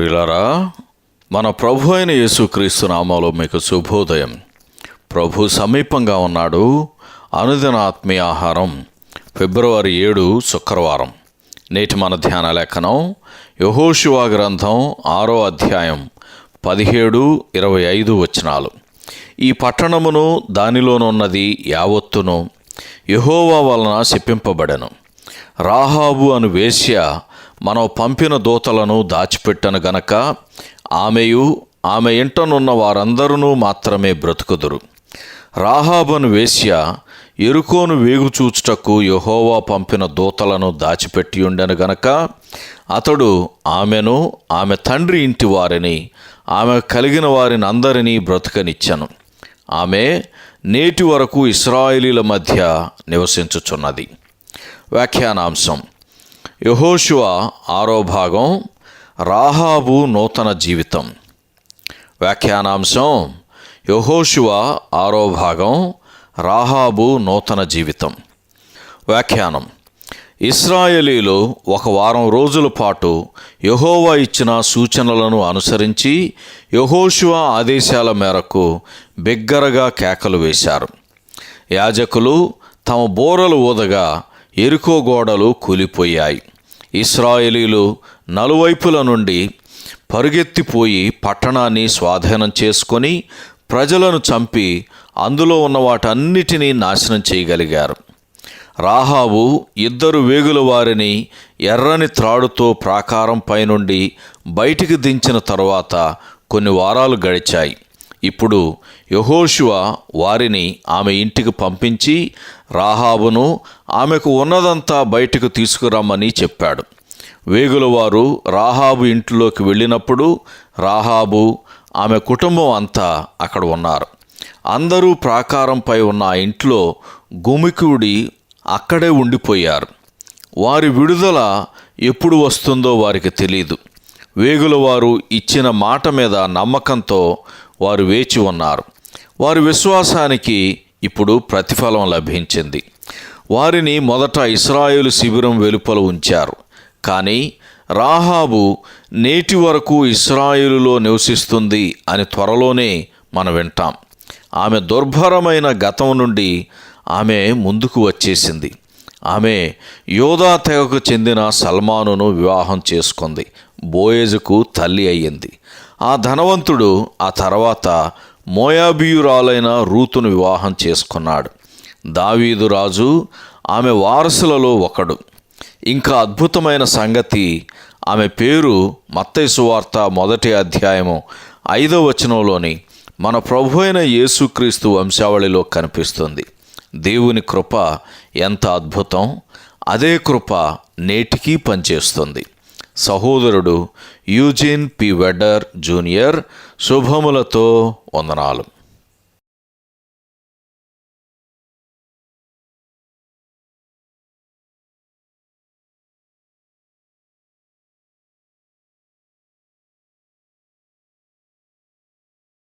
ప్రియులరా మన ప్రభు అయిన యేసుక్రీస్తు నామాలో మీకు శుభోదయం. ప్రభు సమీపంగా ఉన్నాడు. అనుదిన ఆత్మీయ ఆహారం ఫిబ్రవరి ఏడు శుక్రవారం. నేటి మన ధ్యాన లేఖనం యహోశివా గ్రంథం ఆరో అధ్యాయం పదిహేడు ఇరవై ఐదు వచనాలు. ఈ పట్టణమును దానిలోనున్నది యావత్తును యహోవా వలన శిప్పింపబడెను రాహాబు అను వేశ్య మనం పంపిన దూతలను దాచిపెట్టను గనక ఆమెయు ఆమె ఇంటనున్న వారందరూ మాత్రమే బ్రతుకుదురు. రాహాబను వేశ్య ఎరుకోను వేగు చూచుటకు యహోవా పంపిన దూతలను దాచిపెట్టి ఉండెను గనక అతడు ఆమెను ఆమె తండ్రి ఇంటి వారిని ఆమె కలిగిన వారిని అందరినీ బ్రతుకనిచ్చెను. ఆమె నేటి వరకు ఇస్రాయిలీల మధ్య నివసించుచున్నది. వ్యాఖ్యానాంశం. యహోశువ ఆరో భాగం రాహాబు నూతన జీవితం. వ్యాఖ్యానాంశం యహోశువ ఆరో భాగం రాహాబు నూతన జీవితం. వ్యాఖ్యానం ఇస్రాయలీలు ఒక వారం రోజుల పాటు యహోవా ఇచ్చిన సూచనలను అనుసరించి యహోశువ ఆదేశాల మేరకు బిగ్గరగా కేకలు వేశారు. యాజకులు తమ బోరలు ఊదగా ఎరుకో గోడలు కూలిపోయాయి. ఇస్రాయేలీలు నలువైపుల నుండి పరుగెత్తిపోయి పట్టణాన్ని స్వాధీనం చేసుకొని ప్రజలను చంపి అందులో ఉన్న వాటన్నిటినీ నాశనం చేయగలిగారు. రాహావు ఇద్దరు వేగుల వారిని ఎర్రని త్రాడుతో ప్రాకారం పైనుండి బయటికి దించిన తర్వాత కొన్ని వారాలు గడిచాయి. ఇప్పుడు యహోశువ వారిని ఆమె ఇంటికి పంపించి రాహాబును ఆమెకు ఉన్నదంతా బయటకు తీసుకురమ్మని చెప్పాడు. వేగుల వారు రాహాబు ఇంట్లోకి వెళ్ళినప్పుడు రాహాబు ఆమె కుటుంబం అంతా అక్కడ ఉన్నారు. అందరూ ప్రాకారంపై ఉన్న ఆ ఇంట్లో గుమికూడి అక్కడే ఉండిపోయారు. వారి విడుదల ఎప్పుడు వస్తుందో వారికి తెలియదు వేగుల వారు ఇచ్చిన మాట మీద నమ్మకంతో వారు వేచి ఉన్నారు. వారి విశ్వాసానికి ఇప్పుడు ప్రతిఫలం లభించింది. వారిని మొదట ఇస్రాయేలు శిబిరం వెలుపల ఉంచారు. కానీ రాహాబు నేటి వరకు ఇస్రాయేలులో నివసిస్తుంది అని త్వరలోనే మనం వింటాం. ఆమె దుర్భరమైన గతం నుండి ఆమె ముందుకు వచ్చేసింది. ఆమె యోధా తెగకు చెందిన సల్మానును వివాహం చేసుకుంది. బోయేజుకు తల్లి అయ్యింది. ఆ ధనవంతుడు ఆ తర్వాత మోయాబియురాలైన రూతును వివాహం చేసుకున్నాడు. దావీదు రాజు ఆమె వారసులలో ఒకడు. ఇంకా అద్భుతమైన సంగతి ఆమె పేరు మత్తైసు వార్త మొదటి అధ్యాయము ఐదవ వచనంలోని మన ప్రభు అయిన యేసుక్రీస్తు వంశావళిలో కనిపిస్తుంది. దేవుని కృప ఎంత అద్భుతం! అదే కృప నేటికీ పనిచేస్తుంది. సహోదరుడు యూజిన్ పి వెడర్ జూనియర్ శుభములతో వందనాలు.